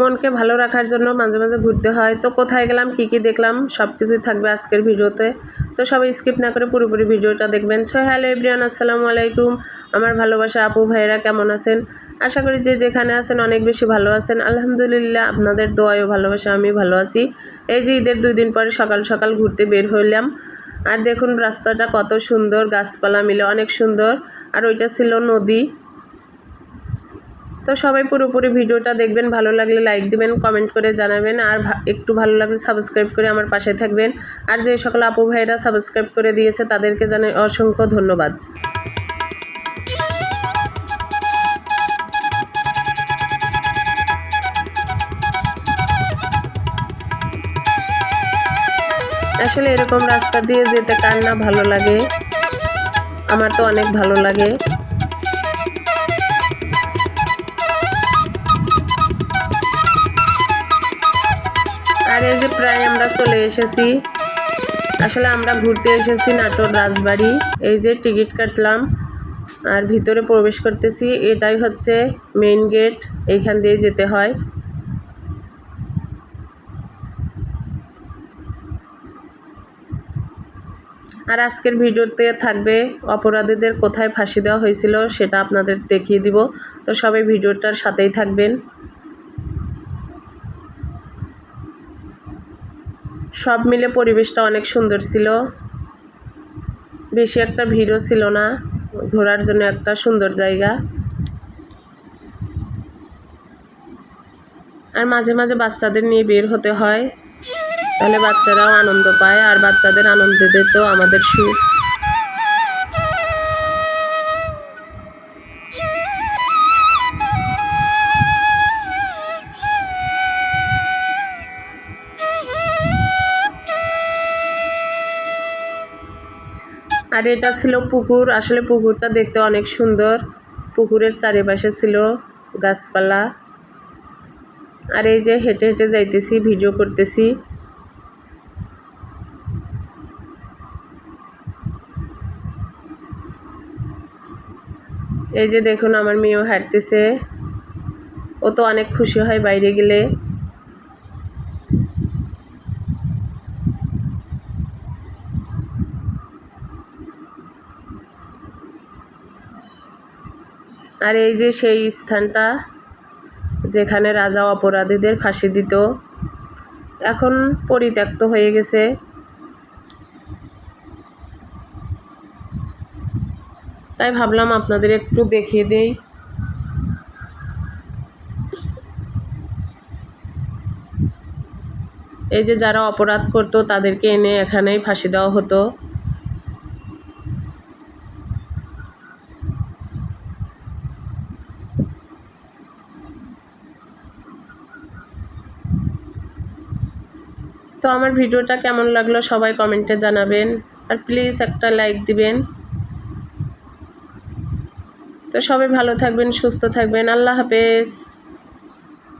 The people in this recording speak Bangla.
মনকে ভালো রাখার জন্য মাঝে মাঝে ঘুরতে হয়। তো কোথায় গেলাম, কি কি দেখলাম সব কিছুই থাকবে আজকের ভিডিওতে। তো সবাই স্কিপ না করে পুরোপুরি ভিডিওটা দেখবেন। ছো হ্যালো এভরিয়ান আসসালামু আলাইকুম। আমার ভালোবাসা আপু, ভাইয়েরা কেমন আছেন? আশা করি যে যেখানে আছেন অনেক বেশি ভালো আছেন। আলহামদুলিল্লাহ, আপনাদের দোয়ায় ও ভালোবাসা আমি ভালো আছি। এই যে ঈদের দুই দিন পরে সকাল সকাল ঘুরতে বের হইলাম। আর দেখুন, রাস্তাটা কত সুন্দর, গাছপালা মিলে অনেক সুন্দর। আর ওইটা ছিল নদী। তো সবাই পুরোপুরি ভিডিওটা দেখবেন, ভালো লাগলে লাইক দিবেন কমেন্ট করে জানাবেন, আর একটু ভালো লাগলে সাবস্ক্রাইব করে আমার পাশে থাকবেন। আর যে সকল আপু ভাইরা সাবস্ক্রাইব করে দিয়েছে, তাদেরকে জানাই অসংখ্য ধন্যবাদ। আসলে এরকম রাস্তা দিয়ে যেতে কার না ভালো লাগে? আমার তো অনেক ভালো লাগে। এই যে প্রায় আমরা চলে এসেছি। আসলে আমরা ঘুরতে এসেছি নাটোর রাজবাড়ি। এই যে টিকিট কাটলাম আর ভিতরে প্রবেশ করতেছি। এটাই হচ্ছে মেইন গেট এইখান দিয়ে যেতে হয়। আর আজকের ভিডিওতে থাকবে অপরাধীদের কোথায় ফাঁসি দেওয়া হয়েছিল সেটা আপনাদের দেখিয়ে দিব। তো সবাই ভিডিওটার সাথেই থাকবেন। সব মিলে পরিবেশটা অনেক সুন্দর ছিল। বেশি একটা ভিড়ও ছিল না। ঘোরার জন্য একটা সুন্দর জায়গা। আর মাঝে মাঝে বাচ্চাদের নিয়ে বের হতে হয়। তাহলে বাচ্চারাও আনন্দ পায়। আর বাচ্চাদের আনন্দ দিতে তো আমাদের সুখ। আর এটা ছিল পুকুর। আসলে পুকুরটা দেখতে অনেক সুন্দর। পুকুরের চারিপাশে ছিল গাছপালা। আর এই যে হেঁটে হেঁটে যাইতেছি, ভিডিও করতেছি। এই যে দেখুন, আমার মেয়েও হাঁটতেছে। ও তো অনেক খুশি হয় বাইরে গেলে। আর এই যে সেই স্থানটা, যেখানে রাজা অপরাধীদের ফাঁসি দিত, এখন পরিত্যক্ত হয়ে গেছে। তাই ভাবলাম আপনাদের একটু দেখিয়ে দেই। এই যে যারা অপরাধ করতো, তাদেরকে এনে এখানেই ফাঁসি দেওয়া হতো। তো আমার ভিডিওটা কেমন লাগল সবাই কমেন্টে জানাবেন। আর প্লিজ একটা লাইক দিবেন। তো সবাই ভালো থাকবেন, সুস্থ থাকবেন। আল্লাহ হাফেজ।